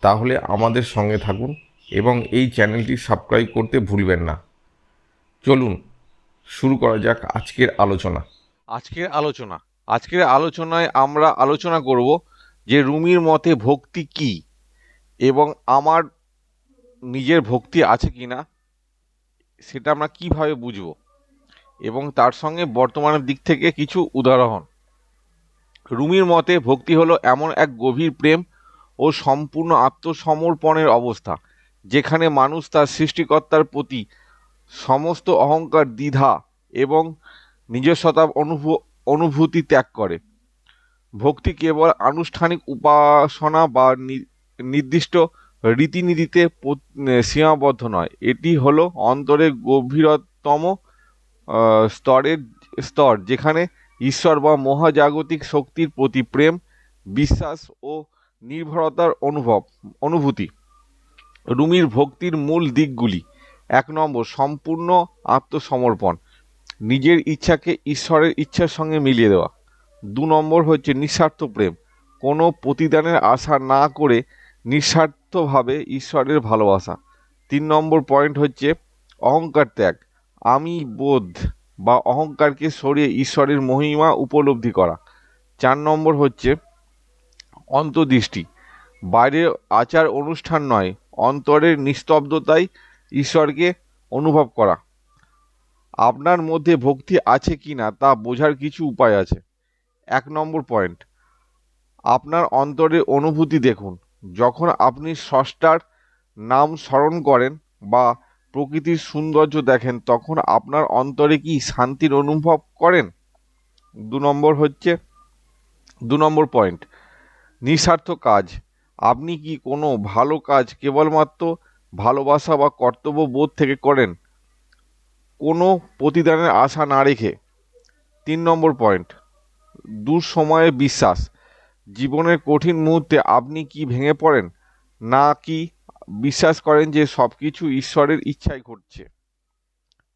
তাহলে আমাদের সঙ্গে থাকুন এবং এই চ্যানেলটি সাবস্ক্রাইব করতে ভুলবেন না। চলুন, শুরু করা যাক আজকের আলোচনা। আজকের আলোচনা। আজকের আলোচনায় আমরা আলোচনা করব যে রুমির মতে ভক্তি কি এবং আমার নিজের ভক্তি আছে কি না সেটা আমরা কীভাবে বুঝব এবং তার সঙ্গে বর্তমানের দিক থেকে কিছু উদাহরণ। রুমির মতে ভক্তি হলো এমন এক গভীর প্রেম ও সম্পূর্ণ আত্মসমর্পণের অবস্থা, যেখানে মানুষ তার সৃষ্টিকর্তার প্রতি সমস্ত অহংকার, দ্বিধা এবং নিজস্বতা অনুভ, অনুভূতি ত্যাগ করে। ভক্তি কেবল আনুষ্ঠানিক উপাসনা বা নির্দিষ্ট রীতিনীতিতে সীমাবদ্ধ নয়। এটি হলো অন্তরের গভীরতম স্তরের স্তর, যেখানে ঈশ্বর বা মহাজাগতিক শক্তির প্রতি প্রেম, বিশ্বাস ও নির্ভরতার অনুভব, অনুভূতি। রুমির ভক্তির মূল দিকগুলি। এক নম্বর, সম্পূর্ণ আত্মসমর্পণ। নিজের ইচ্ছাকে ঈশ্বরের ইচ্ছার সঙ্গে মিলিয়ে দেওয়া। দু নম্বর হচ্ছে নিঃস্বার্থ প্রেম। কোনো প্রতিদানের আশা না করে নিঃস্বার্থভাবে ঈশ্বরের ভালোবাসা। তিন নম্বর পয়েন্ট হচ্ছে অহংকার ত্যাগ। আমি বোধ বা অহংকারকে সরিয়ে ঈশ্বরের মহিমা উপলব্ধি করা। চার নম্বর হচ্ছে অন্তর্দৃষ্টি। বাইরের আচার অনুষ্ঠান নয়, অন্তরের নিস্তব্ধতায় ঈশ্বরকে অনুভব করা। আপনার মধ্যে ভক্তি আছে কি না তা বোঝার কিছু উপায় আছে। এক নম্বর পয়েন্ট, আপনার অন্তরের অনুভূতি দেখুন। যখন আপনি স্রষ্টার নাম স্মরণ করেন বা প্রকৃতির সৌন্দর্য দেখেন, তখন আপনার অন্তরে কি শান্তির অনুভব করেন? দু নম্বর হচ্ছে, দু নম্বর পয়েন্ট নিঃস্বার্থ কাজ। আপনি কি কোনো ভালো কাজ কেবলমাত্র ভালোবাসা বা কর্তব্য বোধ থেকে করেন? কোনো প্রতিদানের আশা না রেখে। তিন নম্বর পয়েন্ট, দুঃসময়ে বিশ্বাস। জীবনের কঠিন মুহূর্তে আপনি কি ভেঙে পড়েন? না কি বিশ্বাস করেন যে সব কিছু ঈশ্বরের ইচ্ছায় ঘটছে?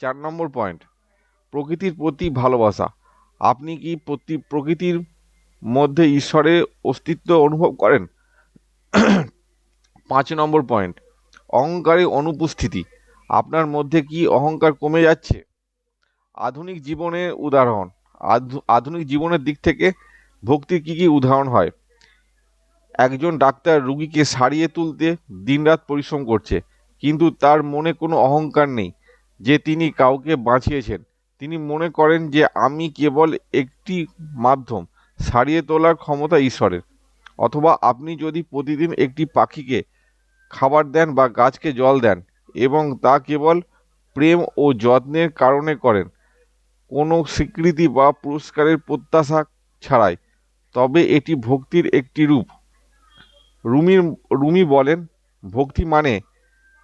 চার নম্বর পয়েন্ট, প্রকৃতির প্রতি ভালোবাসা। আপনি কি প্রতি, প্রকৃতির মধ্যে ঈশ্বরের অস্তিত্ব অনুভব করেন। পাঁচ নম্বর পয়েন্ট অহংকারের অনুপস্থিতি। আপনার মধ্যে কি অহংকার কমে যাচ্ছে? আধুনিক জীবনের উদাহরণ। আধু- আধুনিক জীবনের দিক থেকে ভক্তির কি কি উদাহরণ হয়? একজন ডাক্তার রুগীকে সারিয়ে তুলতে দিনরাত পরিশ্রম করছে, কিন্তু তার মনে কোনো অহংকার নেই যে তিনি কাউকে বাঁচিয়েছেন। তিনি মনে করেন যে আমি কেবল একটি মাধ্যম সারিয়ে তোলার ক্ষমতা ঈশ্বরের। অথবা আপনি যদি প্রতিদিন একটি পাখিকে খাবার দেন বা গাছকে জল দেন এবং তা কেবল প্রেম ও যত্নের কারণে করেন, কোনো স্বীকৃতি বা পুরস্কারের প্রত্যাশা ছাড়াই, তবে এটি ভক্তির একটি রূপ। রুমির রুমি বলেন, ভক্তি মানে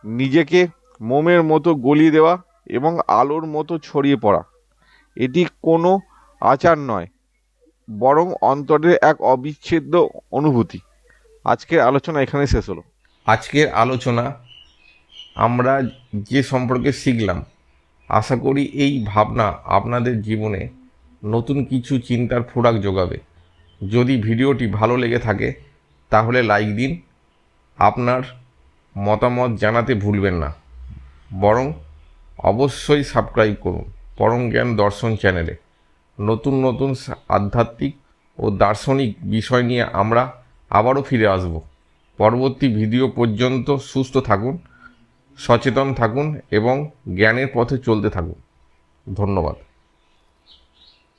নিজেকে মোমের মতো গলিয়ে দেওয়া এবং আলোর মতো ছড়িয়ে পড়া। এটি কোনো আচার নয় বরং অন্তরের এক অবিচ্ছেদ্য অনুভূতি। আজকের আলোচনা এখানে শেষ হলো। আজকের আলোচনা আমরা যে সম্পর্কে শিখলাম, আশা করি এই ভাবনা আপনাদের জীবনে নতুন কিছু চিন্তার ফোরাক যোগাবে। যদি ভিডিওটি ভালো লেগে থাকে, তাহলে লাইক দিন। আপনার মতামত জানাতে ভুলবেন না। বরং অবশ্যই সাবস্ক্রাইব করুন। পরম জ্ঞান দর্শন চ্যানেলে। নতুন নতুন আধ্যাত্মিক ও দার্শনিক বিষয় নিয়ে আমরা আবারও ফিরে আসব। পরবর্তী ভিডিও পর্যন্ত সুস্থ থাকুন, সচেতন থাকুন এবং জ্ঞানের পথে চলতে থাকুন। ধন্যবাদ।